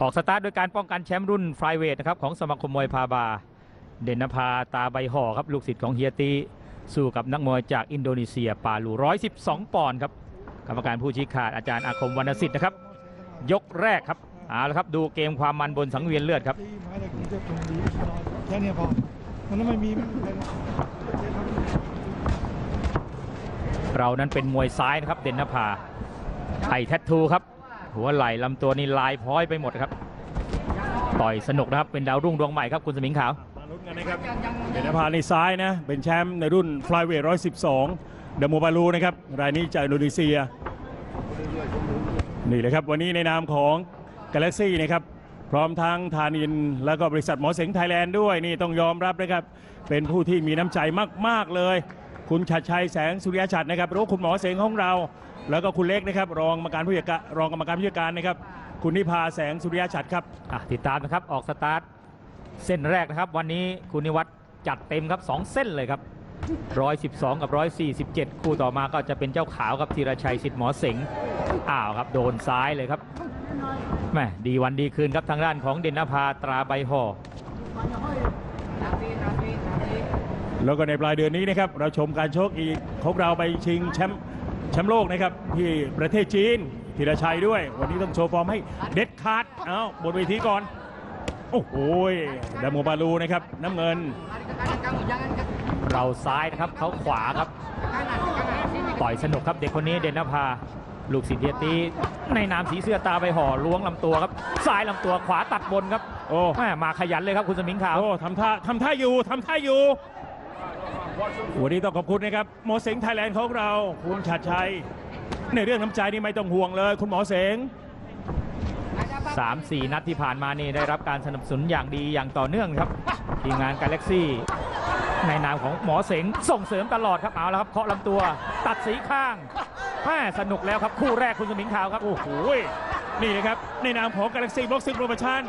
ออกสตาร์ทโดยการป้องกันแชมป์รุ่นไฟเวทนะครับของสมาคมมวยพาบา เด่นนภาตาใบห่อครับลูกศิษย์ของเฮียตีสู้กับนักมวยจากอินโดนีเซียปาลู 112 ปอนด์ครับกรรมการผู้ชี้ขาดอาจารย์อาคมวรรณสิทธิ์นะครับ ยกแรกครับเอาละครับดูเกมความมันบนสังเวียนเลือดครับแค่เนี้พอมันไม่มีไม่มีใครหรอกเรานั้นเป็นมวยซ้ายนะครับเด่นนภาไผ่แทททูครับ หัวไหล่ลำตัวนี่ลายพ้อยไปหมดครับ ต่อยสนุกนะครับ เป็นดาวรุ่งดวงใหม่ครับคุณสมิงขาวมาลุ้นกันนะครับเดนภาในซ้ายนะ เป็นแชมป์ในรุ่นฟลายเวท112เดโมบาลูนะครับ รายนี้จากอินโดนีเซีย นี่เลยครับ วันนี้ในนามของ Galaxy นะครับ พร้อมทั้งธานิน แล้วก็บริษัทหมอเสงไทยแลนด์ด้วย นี่ต้องยอมรับนะครับ เป็นผู้ที่มีน้ำใจมาก ๆ เลย คุณชัดชัยแสงสุริยชัดนะครับรือว่าคุณหมอเสงของเรา แล้วก็คุณเล็กนะครับรองกรรมการผู้จัดการรองกรรมการผู้จัดการนะครับ คุณนิพาแสงสุริยชัดครับ อะติดตามนะครับออกสตาร์ทเส้นแรกนะครับ วันนี้คุณนิวัฒน์จัดเต็มครับ2เส้นเลยครับ 112 กับ 147 คู่ต่อมาก็จะเป็นเจ้าขาวครับธีรชัยสิทธิ์หมอเสงอ้าวครับโดนซ้ายเลยครับแหม่ดีวันดีคืนครับทางด้านของเด่นนภาตราใบห่อแล้วก็ในปลายเดือนนี้นะครับเราชมการชกอีกของเราไปชิงแชมป์แชมป์โลกนะครับที่ประเทศจีนธีรชัยด้วย วันนี้ต้องโชว์ฟอร์มให้เด็ดขาดเอาบนเวทีก่อน โอ้โหดาโมบาลูนะครับน้ำเงิน เราซ้ายนะครับเขาขวาครับ ต่อยสนุกครับเด็กคนนี้เด่นนภาลูกศิษย์เฮียตีในนามสีเสื้อตาใบห่อล้วงลำตัวครับซ้ายลำตัวขวาตัดบนครับ โอ้แม่มาขยันเลยครับคุณสมิงขาวโอ้ทำท่าทำท่าอยู่ทำท่าอยู่ วันนี้ต้องขอบคุณนะครับหมอเสงไทยแลนด์ของเรา คุณชัดชัย ในเรื่องน้ำใจนี่ไม่ต้องห่วงเลย คุณหมอเสงสามสี่นัดที่ผ่านมานี่ได้รับการสนับสนุนอย่างดีอย่างต่อเนื่องครับทีมงานกาแล็กซี่ในนามของหมอเสงส่งเสริมตลอดครับเอาแล้วครับเคาะลำตัว ตัดสีข้างแม่สนุกแล้วครับคู่แรกคุณสมิงขาวครับโอ้โหนี่นะครับในนามของ Galaxy Boxing Promotion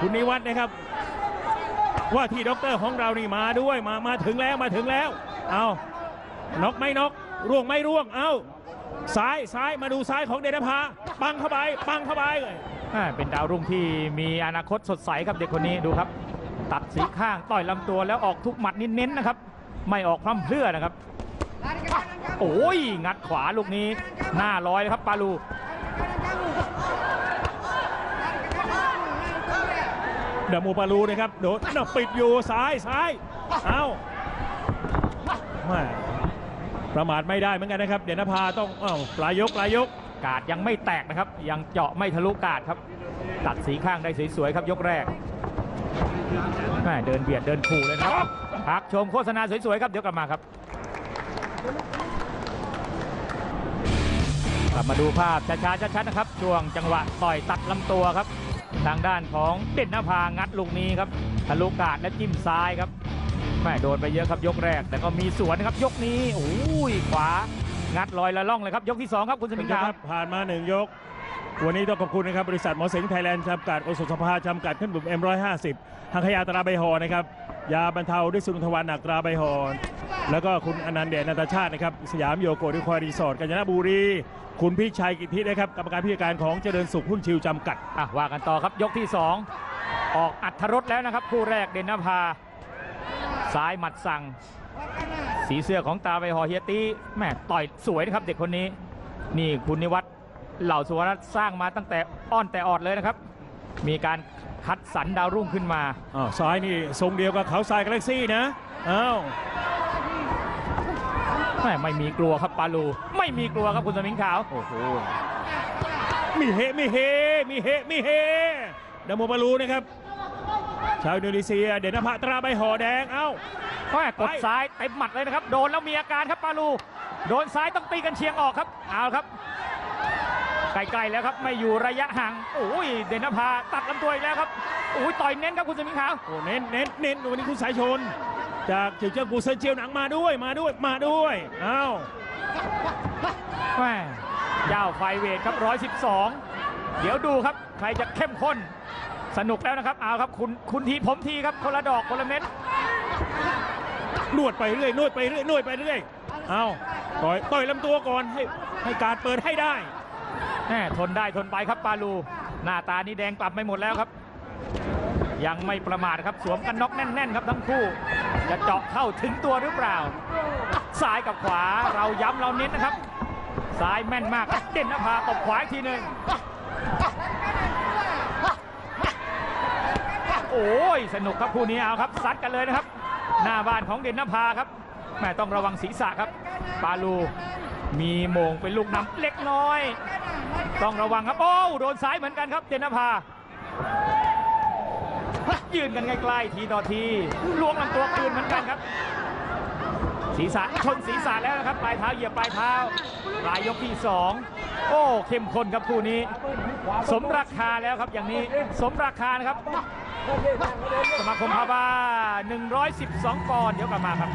คุณนิวัฒน์นะครับ ว่าที่ด็อกเตอร์ของเรานี่มาด้วยมามาถึงแล้วมาถึงแล้ว เอาน็อกไม่น็อกร่วงไม่ร่วง เอาซ้ายซ้ายมาดูซ้ายของเดนภาปังเข้าไปปังเข้าไปอ่าเป็นดาวรุ่งที่มีอนาคตสดใสครับเด็กคนนี้ดูครับ ตัดสีข้างต่อยลำตัวแล้วออกทุกหมัดเน้นๆนะครับ ไม่ออกพร่ำเพรื่อนะครับ โอ้ยงัดขวาลูกนี้ หน้าลอยเลยครับปาลู เดมูปาลูนะครับโดนน่ะปิดอยู่ซ้ายซ้ายเอาแม่ประมาทไม่ได้เหมือนกันนะครับ เดนภาต้องเอ้าปลายยกปลายยก กาดยังไม่แตกนะครับ ยังเจาะไม่ทะลุกาดครับ ตัดสีข้างได้สวยๆครับยกแรกแม่เดินเบียดเดินขู่เลยนะครับพักชมโฆษณาสวยๆครับเดี๋ยวกลับมาครับกลับมาดูภาพช้าๆชัดๆนะครับ ช่วงจังหวะต่อยตัดลำตัวครับ ทางด้านของเด่นนภางัดลูกนี้ครับทะลุกาดและจิ้มซ้ายครับแม่โดนไปเยอะครับยกแรก แต่ก็มีสวนครับยกนี้โอ้ยขวา งัดลอยละล่องเลยครับ ยกที่สองครับคุณสมิงคขาวรับผ่านมาหนึ่งยก วันนี้ต้องขอบคุณนะครับ บริษัทหมอเสงไทยแลนด์จำกัดโอสถสภาจำกัดขึ้นบุม M150 ทางขยาตราใบหอนะครับ ยาบรรเทาด้วยสุนทรวันหนักตราใบหอแล้วก็คุณอนันต์เดชนันตชาตินะครับ สยามโยโกะดิควารีสอร์ทกาญจนบุรี คุณพิชัยกิตินะครับกรรมการผู้จัดการของเจริญสุขหุ้นชิวจำกัดอะว่ากันต่อครับยกที่ 2 ออกอัธรสแล้วนะครับ คู่แรกเด่นนภาซ้ายหมัดสั่ง สีเสื้อของตาไปหอเฮียตี้แม่ต่อยสวยนะครับเด็กคนนี้ นี่คุณนิวัฒน์ เหล่าสุวรรณสร้างมาตั้งแต่อ้อนแต่ออดเลยนะครับ มีการคัดสรรดาวรุ่งขึ้นมาอ้าวซ้ายนี่ทรงเดียวกับเขาทรายกาแล็กซี่นะอ้าวแม่ไม่มีกลัวครับปาลู ไม่มีกลัวครับคุณสมิงขาวโอ้โหมีเฮมีเฮมีเฮมีเฮดามโมบาลูนะครับ ชาวอินโดนีเซีย เดนภาตราใบหอแดงเอ้าแม่กดไปซ้ายเต็มหมัดเลยนะครับ โดนแล้วมีอาการครับปาลู โดนซ้ายต้องตีกันเชียงออกครับเอาครับ ใกล้ๆแล้วครับไม่อยู่ระยะห่างโอ้ยเดนนภาตัดลำตัวอีกแล้วครับโอ้ยต่อยเน้นครับคุณสมิงขาวโอ้เน้นเน้นเน้นวันนี้คุณสายชน จากเจียวเจ้ากูเซินเจียวหนังมาด้วยมาด้วยมาด้วยเอ้าแม่เจ้าไฟเวทครับ 112 เดี๋ยวดูครับ ใครจะเข้มข้น สนุกแล้วนะครับ เอาครับ คุณคุณทีผมทีครับ คนละดอกคนละเม็ด นวดไปเรื่อย นวดไปเรื่อย นวดไปเรื่อย เอ้าต่อย ต่อยลำตัวก่อนให้ให้การเปิดให้ได้ แม่ทนได้ทนไปครับปาลู หน้าตานี่แดงกลับไม่หมดแล้วครับ ยังไม่ประมาทครับสวมกันน็อกแน่น ๆ ครับทั้งคู่ จะเจาะเข้าถึงตัวหรือเปล่า ซ้ายกับขวาเราย้ำเราเน้นนะครับ ซ้ายแม่นมากเด่นนภาตบขวาอีกทีหนึ่งโอ้ยสนุกครับคู่นี้เอาครับซัดกันเลยนะครับ หน้าบ้านของเด่นนภาครับแม่ต้องระวังศีรษะครับ ปาลู มีโมงเป็นลูกน้ำเล็กน้อย ต้องระวังครับโอ้โดนซ้ายเหมือนกันครับเด่นนภายืนกันใกล้ๆทีต่อทีล้วงลำตัวคืนเหมือนกันครับ ศีรษะชนศีรษะแล้วนะครับปลายเท้าเหยียบปลายเท้าปลายยกที่สองโอ้เข้มข้นครับคู่นี้ สมราคาแล้วครับอย่างนี้สมราคานะครับ สมาคมพาบา112ปอนด์เดี๋ยวกลับมาครับ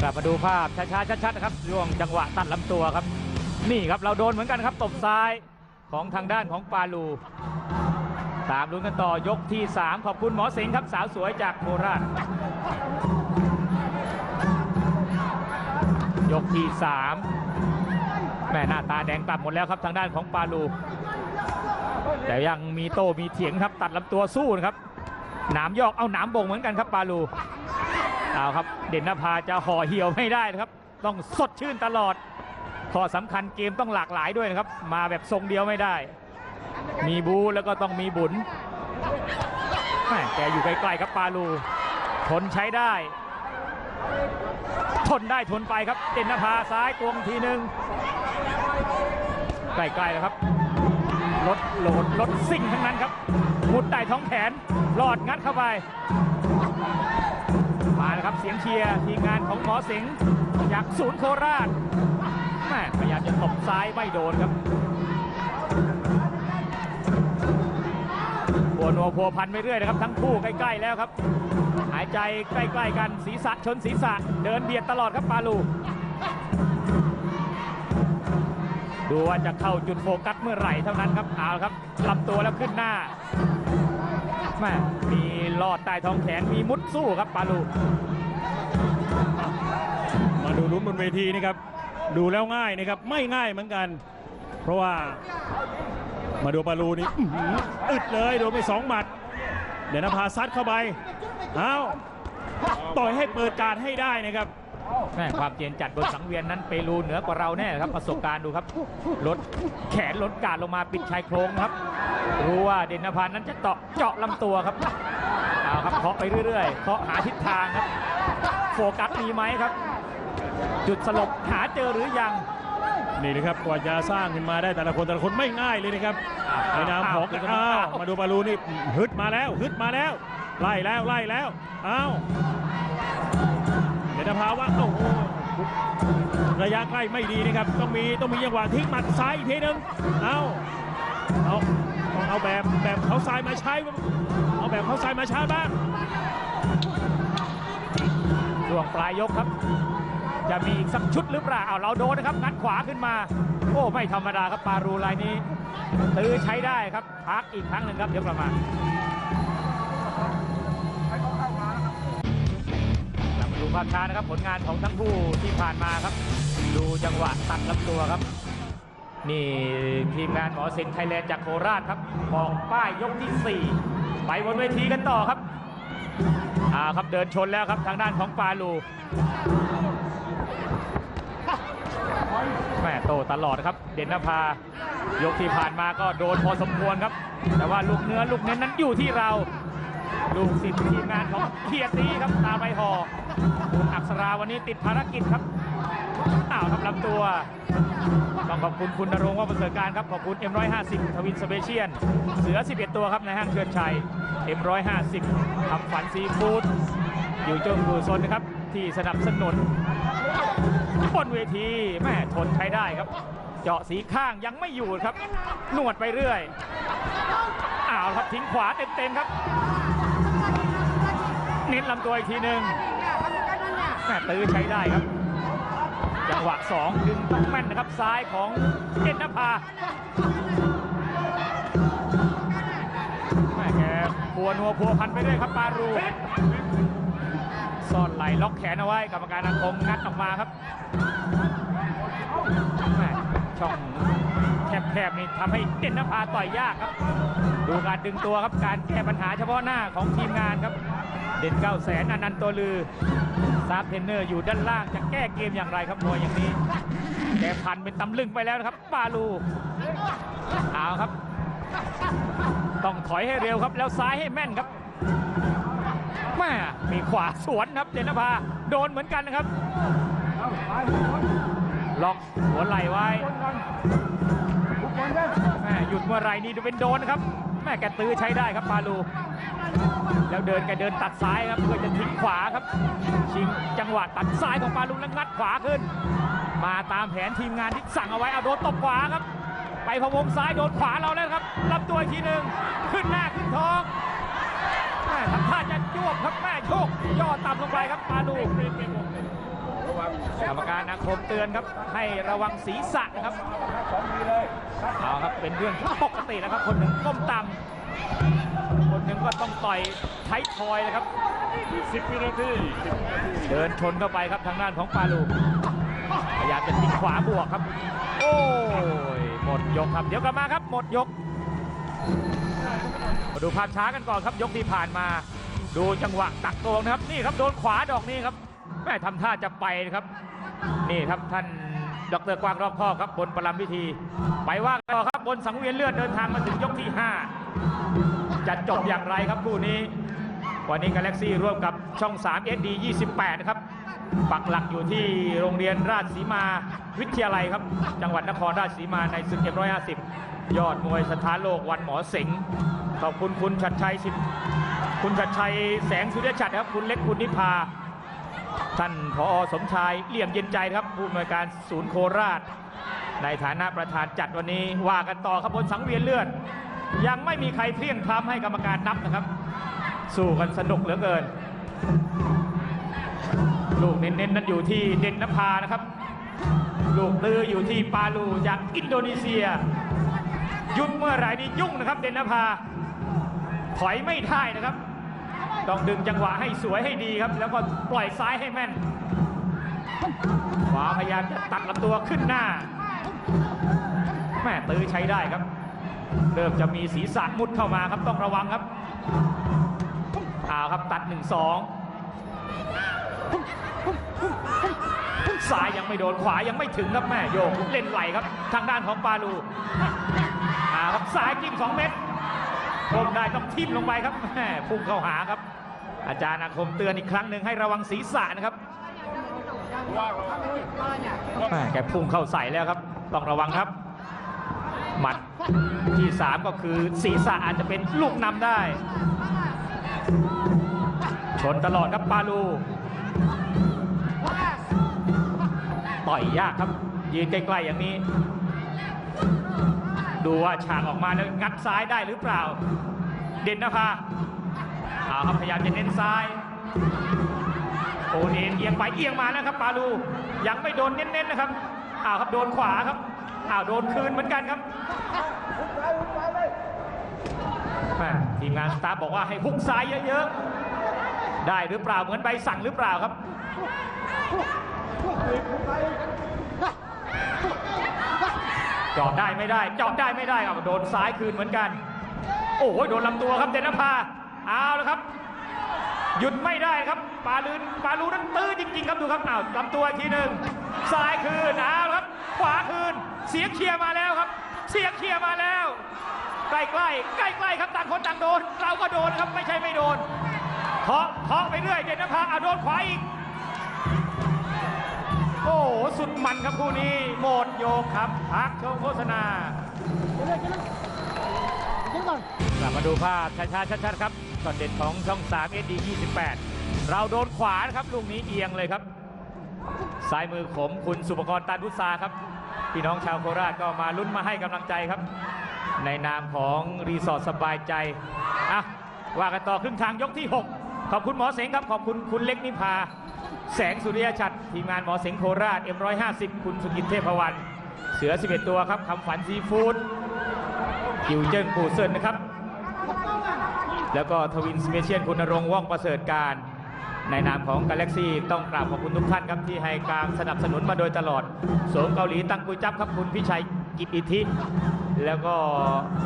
กลับมาดูภาพช้าๆชัดๆนะครับช่วงจังหวะตัดลำตัวครับ นี่ครับเราโดนเหมือนกันครับตบซ้ายของทางด้านของปาลู ตามลุ้นกันต่อยกที่ 3 ขอบคุณหมอสิงห์ครับสาวสวยจากโคราชยกที่ 3 แม่หน้าตาแดงกลับหมดแล้วครับทางด้านของปาลู แต่ยังมีโต้มีเถียงครับตัดลำตัวสู้นะครับหนามยอกเอาหนามบ่งเหมือนกันครับปาลู เอาครับ เด่นนภาจะห่อเหี่ยวไม่ได้นะครับ ต้องสดชื่นตลอดข้อสำคัญเกมต้องหลากหลายด้วยนะครับ มาแบบทรงเดียวไม่ได้ มีบูแล้วก็ต้องมีบุญแม่แกอยู่ใกล้ๆครับปาลูทนใช้ได้ ทนได้ทนไปครับ เด่นนภาซ้ายตวงทีหนึ่งใกล้ๆแล้วครับรถโหลดรถซิ่งทั้งนั้นครับมุดใต้ท้องแขนหลอดงัดเข้าไป มาแล้วครับเสียงเชียร์ทีมงานของหมอสิงห์จากศูนย์โคราชแม่พยายามจะตบซ้ายไม่โดนครับปวดหัวพัวพันไปเรื่อยนะครับ ทั้งคู่ใกล้ ๆ แล้วครับ หายใจใกล้ ๆ กันศีรษะชนศีรษะเดินเบียดตลอดครับปาลูดูว่าจะเข้าจุดโฟกัสเมื่อไหร่เท่านั้นครับเอาครับลำตัวแล้วขึ้นหน้า ม่มีลอดใต้ท้องแขนมีมุดสู้ครับปาลูมาดูลุ้นบนเวทีนะครับ ดูแล้วง่ายนะครับ ไม่ง่ายเหมือนกัน เพราะว่ามาดูปาลูนี่อ,อึดเลยโดนไปสองหมัด เดี๋ยวนภาซัดเข้าไปเอาต่อยให้เปิดการให้ได้นะครับ แม่ความเจียนจัดบนสังเวียนนั้นเปรูเหนือกว่าเราแน่ครับประสบการณ์ดูครับลดแขนลดการลงมาปิดชายโครงครับ รู้ว่าเด่นนภานั้นจะเจาะเจาะลำตัวครับเอาครับเคาะไปเรื่อยๆเคาะหาทิศทางครับ โฟกัสมีไหมครับ จุดสลบหาเจอหรือยังนี่นะครับกว่าจะสร้างขึ้นมาได้แต่ละคนแต่ละคนไม่ง่ายเลยนะครับในนามของอ้าวอ้าวอ้าวมาดูปาลูนี่ฮึดมาแล้วฮึดมาแล้ว ไล่แล้วไล่แล้วอ้าวเดี๋ยวนภาว่าโอ้โหระยะใกล้ไม่ดีนะครับ ต้องมีต้องมีจังหวะทิ้งหมัดซ้ายอีกทีหนึงเอาเอาต้องเอาแบบแบบเขาซ้ายมาใช้ เอาแบบเขาซ้ายมาใช้บ้างช่วงปลายยกครับ จะมีอีกสักชุดหรือเปล่าเอาเราโดนนะครับงัดขวาขึ้นมา โอ้ไม่ธรรมดาครับปารูรายนี้ ตื้อใช้ได้ครับพักอีกครั้งหนึ่งครับเดี๋ยวกลับมา กลับมาดูภาพช้านะครับผลงานของทั้งคู่ที่ผ่านมาครับ ดูจังหวะตัดลำตัวครับ นี่ทีมงานหมอสิงห์ไทยแลนด์จากโคราชครับบอกป้ายยกที่ 4 ไปบนเวทีกันต่อครับอ่าครับเดินชนแล้วครับทางด้านของปาลูแม่โตตลอดครับ เด่นนภายกที่ผ่านมาก็โดนพอสมควรครับ แต่ว่าลูกเนื้อลูกเน้นนั้นอยู่ที่เรา ลูกศิษย์ทีมงานของเคียรตีครับตาใบหอ คุณอักษราวันนี้ติดภารกิจครับอ้าวครับลำตัว ต้องขอบคุณคุณนรงค์ว่าประเสริฐการครับ ขอบคุณ M150 ทวินสเปเชียน เสือ 11 ตัวครับในห้างเชิญชัย M150 ทำฝันซีฟู้ดอยู่จงอยู่โซนนะครับ ที่สนับสนุนบนเวทีแม่ทนใช้ได้ครับ เจาะสีข้างยังไม่อยู่ครับ นวดไปเรื่อยอ้าวครับทิ้งขวาเต็มๆครับ เน้นลำตัวอีกทีหนึ่ง แม่ตื้อใช้ได้ครับ จังหวะสองดึงต้องแม่นนะครับซ้ายของเด่นนภาแม่แกปวนัวพัวพันไปด้วยครับปารูซ่อนไหลล็อกแขนเอาไว้กรรมการอาคมงัดออกมาครับแม่ช่องแคบๆนี่ทำให้เด่นนภาต่อยยากครับ ดูการดึงตัวครับการแก้ปัญหาเฉพาะหน้าของทีมงานครับ ด่นเก้าแสนอนันต์ตัวลือซาบเทนเนอร์อยู่ด้านล่างจะแก้เกมอย่างไรครับมวยอย่างนี้แกพันเป็นตำลึงไปแล้วนะครับปาลูเอาครับ ต้องถอยให้เร็วครับ แล้วซ้ายให้แม่นครับแม่มีขวาสวนครับเดนภาโดนเหมือนกันนะครับล็อกหัวไหล่ไว้แม่หยุดเมื่อไรนี่ดูเป็นโดนครับ แม่แกตื้อใช้ได้ครับปาลู แล้วเดินแกเดินตัดซ้ายครับเพื่อจะทิ้งขวาครับ ชิงจังหวะตัดซ้ายของปาลูแล้วงัดขวาขึ้น มาตามแผนทีมงานที่สั่งเอาไว้เอาโดนตบขวาครับ ไปพวงซ้ายโดนขวาเราแล้วครับรับตัวทีหนึ่งขึ้นหน้าขึ้นท้องแม่ทำท่าจะจ้วบครับแม่โชคย่อต่ำลงไปครับปาลูกรรมการอาคมเตือนครับ ให้ระวังศีรษะนะครับเอาครับเป็นเรื่องปกตินะครับคนหนึ่งก้มต่ำ คนหนึ่งก็ต้องต่อยไทยทอยนะครับ 10วินาทีเดินชนเข้าไปครับทางด้านของปาลูพยายามจะทิ้งขวาบวกครับ โอ้ยหมดยกครับ เดี๋ยวกลับมาครับ หมดยก มาดูภาพช้ากันก่อนครับ ยกที่ผ่านมา ดูจังหวะตักตวงนะครับ นี่ครับโดนขวาดอกนี้ครับแม่ทำท่าจะไปนะครับ นี่ครับท่าน ดรกวางรอบคอครับบนประลำพิธี ไปว่ากันต่อครับบนสังเวียนเลือดเดินทางมาถึงยกที่ 5 จะจบอย่างไรครับคู่นี้ วันนี้กาแล็กซี่ร่วมกับช่อง 3 SD 28 นะครับ ปักหลักอยู่ที่โรงเรียนราชสีมาวิทยาลัยครับ จังหวัดนครราชสีมาในศึกเอ็มร้อยห้าสิบยอดมวยสถานโลกวันหมอเสงขอบคุณคุณชัดชัยสิคุณชัดชัยแสงสุริยชัดครับ คุณเล็กคุณนิพา ท่านผอสมชายเลี่ยมเย็นใจครับผู้อำนวยการศูนย์โคราช ในฐานะประธานจัดวันนี้ว่ากันต่อครับบนสังเวียนเลือด ยังไม่มีใครเที่ยงพร้ำให้กรรมการนับนะครับ สู้กันสนุกเหลือเกิน ลูกเน้นๆนั้นอยู่ที่เด่นนภานะครับ ลูกตืออยู่ที่ปาลูจากอินโดนีเซีย ยุดเมื่อไหร่นี่ยุ่งนะครับ เด่นนภาถอยไม่ได้นะครับ ต้องดึงจังหวะให้สวยให้ดีครับ แล้วก็ปล่อยซ้ายให้แม่น ขวาพยายามจะตัดลำตัวขึ้นหน้า แม่ตื้อใช้ได้ครับ เริ่มจะมีศีรษะมุดเข้ามาครับต้องระวังครับเอาครับตัด1 2ซ้ายยังไม่โดนขวายังไม่ถึงครับแม่โยกเล่นไหลครับ ทางด้านของปาลูอาครับซ้ายจิ้ม2เม็ดก้มได้ต้องทิ่มลงไปครับแม่พุ่งเข้าหาครับ อาจารย์อาคมเตือนอีกครั้งหนึ่งให้ระวังศีรษะนะครับแม่แกพุ่งเข้าใส่แล้วครับ ต้องระวังครับ หมัดที่ 3 ก็คือศีรษะอาจจะเป็นลูกนำได้ ชนตลอดครับปาลู ต่อยยากครับ ยืนใกล้ๆอย่างนี้ ดูว่าฉากออกมาแล้วงัดซ้ายได้หรือเปล่า เด่นนภา เอาครับพยายามจะเน้นซ้ายโอเอ็นเอียงไปเอียงมาแล้วครับปาลูยังไม่โดนเน้นๆนะครับอ้าวครับโดนขวาครับอ้าวโดนคืนเหมือนกันครับแม่ทีมงานสตาฟบอกว่าให้ฮุกซ้ายเยอะๆ ได้หรือเปล่าเหมือนใบสั่งหรือเปล่าครับจาะได้ไม่ได้จาะได้ไม่ได้เอาโดนซ้ายคืนเหมือนกัน โอ้ยโดนลำตัวครับเดนนภา เอาแล้วครับ หยุดไม่ได้ครับปาลืนปาลูนั้นตื้อจริง ๆ ครับดูครับอ้าวลำตัวทีหนึ่งซ้ายคืนเอาแล้วครับ ขวาคืน เสียงเชียร์มาแล้วครับ เสียงเชียร์มาแล้ว ใกล้ๆใกล้ๆครับต่างคนต่างโดน เราก็โดนครับไม่ใช่ไม่โดนเคาะเคาะไปเรื่อยเด่นนภาเอาโดนขวาอีกโอ้โหสุดมันครับคู่นี้โหมดโยกครับพักชมโฆษณาก ลับมาดูภาพช้าๆชัดๆครับช็อตเด็ดของช่อง3 SD 28 เราโดนขวานะครับลูกนี้เอียงเลยครับซ้ายมือขมคุณสุปกรตานพุทธาครับ พี่น้องชาวโคราชก็มาลุ้นมาให้กำลังใจครับ ในนามของรีสอร์ทสบายใจอะว่ากันต่อครึ่งทางยกที่ 6 ขอบคุณหมอเสงครับ ขอบคุณคุณเล็กนิพา แสงสุริยชัดทีมงานหมอเสงโคราช M150 คุณสุกินเทพวัน เสือ 11 ตัวครับคำฝันซีฟู้ดกิวเจิ้งปูเซินนะครับ แล้วก็ทวินสเปเชียลคุณรงว่องประเสริฐการ ในนามของกาแล็กซี่ต้องกราบขอบคุณทุกท่านครับที่ให้การสนับสนุนมาโดยตลอดโสมเกาหลีตังกุยจับครับคุณพิชัยกิจอิทธิ แล้วก็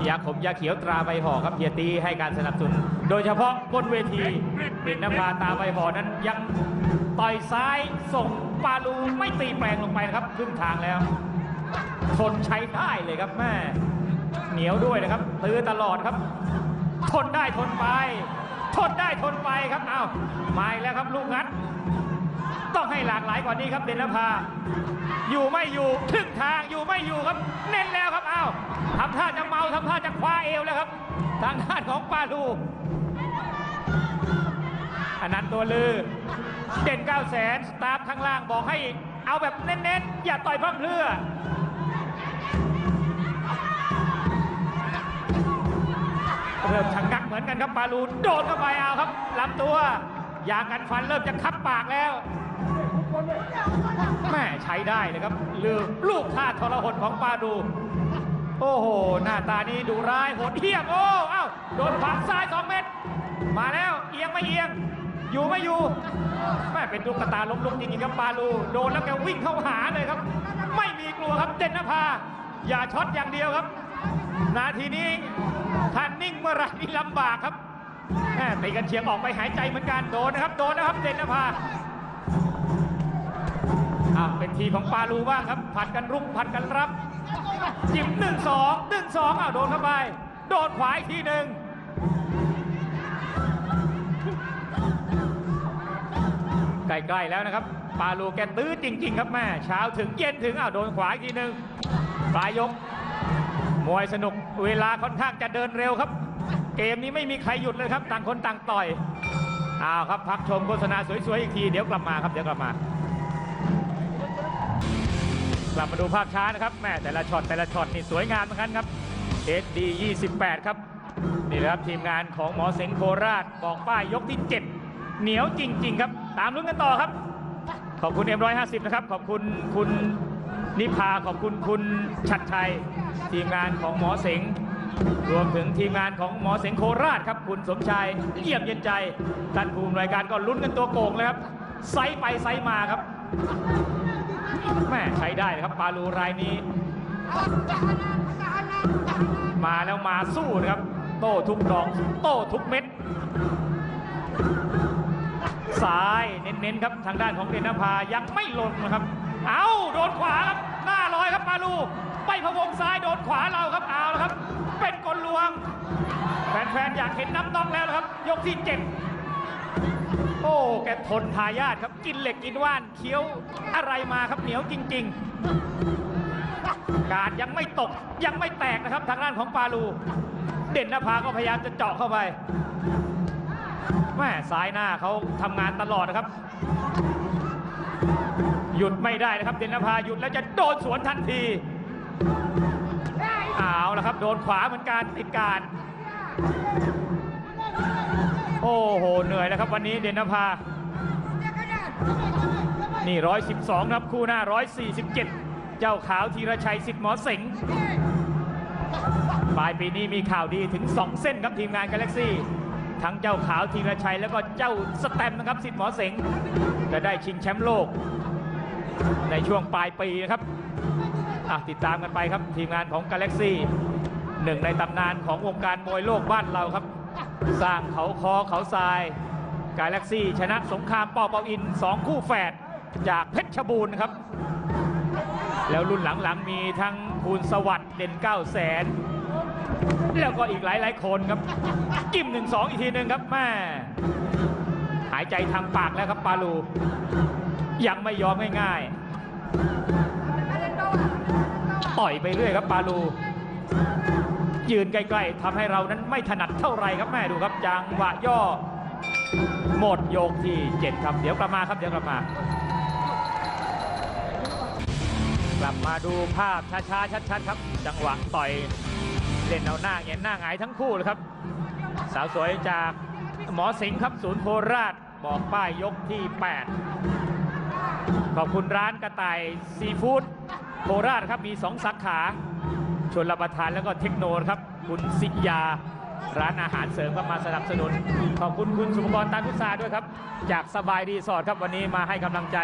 ยาขมยาเขียวตราใบห่อครับเฮียตีให้การสนับสนุน โดยเฉพาะบนเวทีเด่นนภาตาใบห่อนั้นยังต่อยซ้ายส่งปาลูไม่ตีแปลงลงไปนะครับครึ่งทางแล้วทนใช้ได้เลยครับแม่เหนียวด้วยนะครับตื้อตลอดครับ ทนได้ทนไป ทนได้ทนไปครับเอามาอีกแล้วครับลูกงัด ต้องให้หลากหลายกว่านี้ครับเดนนภาอยู่ไม่อยู่ครึ่งทางอยู่ไม่อยู่ครับ เน้นแล้วครับเอาทำท่าจะเมาทำท่าจะคว้าเอวแล้วครับ ทางด้านของปาลูอันนั้นตัวลือ เด่น9 0 0แสนสตาฟข้างล่างบอกให้เอาแบบเน้นๆอย่าต่อยพร่ำเพรื่อ เริ่มชะงักเหมือนกันครับปาลูโดนเข้าไปเอาครับลำตัวยางกันฟันเริ่มจะคับปากแล้วแม่ใช้ได้เลยครับลืมลูกท่าทรหดของปาดู โอ้โห หน้าตานี้ดูร้ายโหดเหี้ยมโอ้เอ้าโดนขวางซ้ายสองเม็ดมาแล้วเอียงไม่เอียง อยู่ไม่อยู่แม่เป็นตุ๊กตาล้มลุกจริงๆครับปาลูโดนแล้วแกวิ่งเข้าหาเลยครับ ไม่มีกลัวครับเด่นนภาอย่าช็อตอย่างเดียวครับ นาทีนี้ท่านนิ่งเมื่อไรนี่ลำบากครับแม่ตีกันเชียงออกไปหายใจเหมือนกันโดนนะครับ โดนนะครับเด่นนภาอะเป็นทีของปาลูบ้างครับผัดกันรุกผัดกันรับจิบหนึ่งสองหนึ่งสองอ้าวโดนเข้าไปโดนขวาอีกทีหนึ่งใกล้ๆแล้วนะครับ ปาลูแกตื้อจริง ๆ ครับแม่เช้าถึงเย็นถึงอ้าวโดนขวาอีกทีหนึ่งปลายยก มวยสนุกเวลาค่อนข้างจะเดินเร็วครับ เกมนี้ไม่มีใครหยุดเลยครับ ต่างคนต่างต่อยอ้าวครับพักชมโฆษณาสวยๆอีกทีเดี๋ยวกลับมาครับเดี๋ยวกลับมากลับมาดูภาพช้านะครับแม่แต่ละช็อตแต่ละช็อตนี่สวยงามเหมือนกันครับ SD 28 ครับ นี่แหละครับทีมงานของหมอเสงโคราชบอกป้ายยกที่ 7 เหนียวจริง ๆ ครับ ตามลุ้นกันต่อครับ ขอบคุณ M150 นะครับ ขอบคุณคุณ นิพาขอบคุณคุณชัดชัย ทีมงานของหมอเสงรวมถึงทีมงานของหมอเสงโคราชครับ คุณสมชายเยี่ยมเย็นใจท่านภูมิรายการก็ลุ้นกันตัวโกงเลยครับไซไปไซมาครับแม่ใช้ได้ครับปาลูรายนี้ มาแล้วมาสู้นะครับ โต้ทุกดอกโต้ทุกเม็ดซ้ายเน้นๆครับทางด้านของเดนนภายังไม่ลงนะครับ เอาโดนขวาครับหน้าลอยครับปาลูไปพะวงซ้ายโดนขวาเราครับเอาแล้วครับ เป็นกลลวง แฟนๆอยากเห็นน้ำต้องแล้วครับ ยกที่เจ็ดโอ้แกทนทายาทครับกินเหล็กกินว่านเคี้ยวอะไรมาครับเหนียวจริง ๆ การยังไม่ตกยังไม่แตกนะครับ ทางด้านของปาลู เด่นนภาก็พยายามจะเจาะเข้าไปแม่ซ้ายหน้าเขาทำงานตลอดนะครับ หยุดไม่ได้นะครับ เด่นนภาหยุดแล้วจะโดนสวนทันทีเอาละครับ โดนขวาเหมือนกันติดการ โอ้โห เหนื่อยแล้วครับวันนี้เด่นนภา นี่ 112 ครับคู่หน้า 147 เจ้าขาวธีรชัยสิทธิ์หมอเสงปลายปีนี้มีข่าวดีถึง 2 เส้นครับทีมงานกาแล็กซี่ทั้งเจ้าขาวธีรชัยแล้วก็เจ้าสแตมนะครับสิทธิ์หมอเสงจะได้ชิงแชมป์โลก ในช่วงปลายปีนะครับติดตามกันไปครับทีมงานของกาแล็กซีหนึ่งในตำนานของวงการมวยโลกบ้านเราครับ สร้างเขาคอเขาทรายกาแล็กซีชนะสงครามปอเปาอินสองคู่แฝดจากเพชรบูรณ์ครับ แล้วรุ่นหลังๆมีทั้งภูลสวัสดิ์เด่น9 0 0แสนแล้วก็อีกหลายๆคนครับจิ้มหนึ่งสองอีกทีหนึ่งครับแม่หายใจทางปากแล้วครับปาลู ยังไม่ยอมง่ายๆต่อยไปเรื่อยครับปาลู ยืนใกล้ๆทำให้เรานั้นไม่ถนัดเท่าไรครับแม่ดูครับจังหวะย่อ หมดโยกที่ 7 ครับ เดี๋ยวกลับมาครับเดี๋ยวกลับมา กลับมาดูภาพช้าๆชัดๆครับ จังหวะต่อยเล่นเอาหน้าเงียนหน้าหงายทั้งคู่เลยครับ สาวสวยจากหมอสิงห์ครับศูนย์โคราชบอกป้ายยกที่ 8 ขอบคุณร้านกระต่ายซีฟู้ดโคราชครับมี 2 สาขาชนรับประทานแล้วก็เทคโนครับ คุณสิยา ร้านอาหารเสริมก็มาสนับสนุน ขอบคุณคุณสุภกรตานพุทธาด้วยครับ จากสบายรีสอร์ทครับวันนี้มาให้กำลังใจ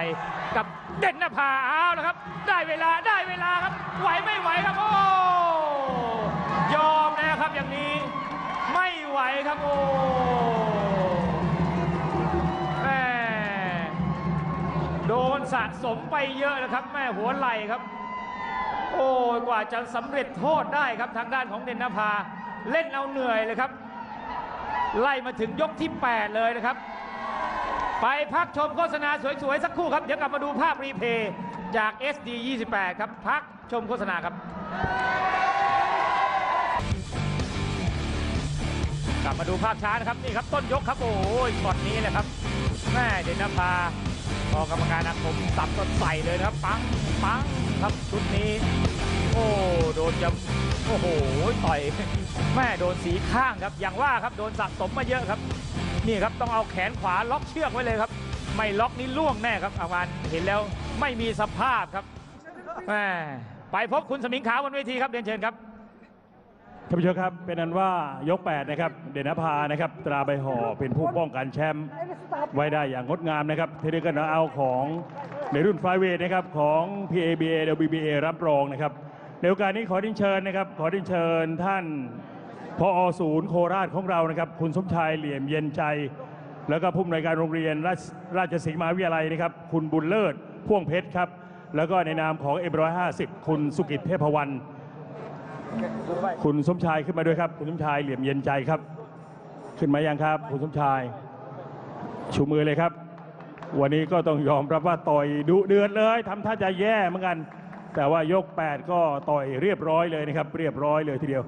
กับเด่นนภาเอาละครับ ได้เวลาได้เวลาครับ ไหวไม่ไหวครับโอ้ยอมนะครับอย่างนี้ ไม่ไหวครับโอ้ สะสมไปเยอะนะครับ แม่หัวไหลครับ โอ้กว่าจะสำเร็จโทษได้ครับทางด้านของเดนนภาเล่นเอาเหนื่อยเลยครับ ไล่มาถึงยกที่ 8 เลยนะครับ ไปพักชมโฆษณาสวยๆ สักครู่ครับ เดี๋ยวกลับมาดูภาพรีเพย์จาก SD 28 ครับ พักชมโฆษณาครับกลับมาดูภาพช้านะครับนี่ครับต้นยกครับโอ้ยช็อตนี้แหละครับแม่เดนนภา พอกรรมการอาคมสับก็ใส่เลยนะครับ ปังปังครับชุดนี้ โอ้โดนจะโอ้โหต่อยแม่โดนสีข้างครับ อย่างว่าครับโดนสะสมมาเยอะครับ นี่ครับต้องเอาแขนขวาล็อกเชือกไว้เลยครับ ไม่ล็อกนี่ล่วงแน่ครับอาการเห็นแล้วไม่มีสภาพครับแม่ไปพบคุณสมิงขาวบนเวทีครับเรียนเชิญครับ ท่านผู้ชมครับเป็นอันว่ายก 8 นะครับ เดนนภานะครับ ตราใบห่อเป็นผู้ป้องกันแชมป์ไว้ได้อย่างงดงามนะครับเทีนี้ก็เอาของในรุ่นไฟเวทนะครับของ PABA WBA รับรองนะครับในโอกาสนี้ขอดินเชิญนะครับ ขอดินเชิญท่านพอศูนย์โคราชของเรานะครับ คุณสมชายเหลี่ยมเย็นใจ แล้วก็ผู้อำนวยการโรงเรียนราชราชสีมาวิทยาลัยนะครับ คุณบุญเลิศพ่วงเพชรครับ แล้วก็ในนามของเอ็มร้อยห้าสิบคุณสุกิจเทพวรรณ คุณสมชายขึ้นมาด้วยครับ คุณสมชายเหลี่ยมเย็นใจครับ ขึ้นมายังครับ คุณสมชาย ชูมือเลยครับ วันนี้ก็ต้องยอมรับว่าต่อยดุเดือดเลยทำท่าจะแย่เหมือนกัน แต่ว่ายก 8 ก็ต่อยเรียบร้อยเลยนะครับ เรียบร้อยเลยทีเดียว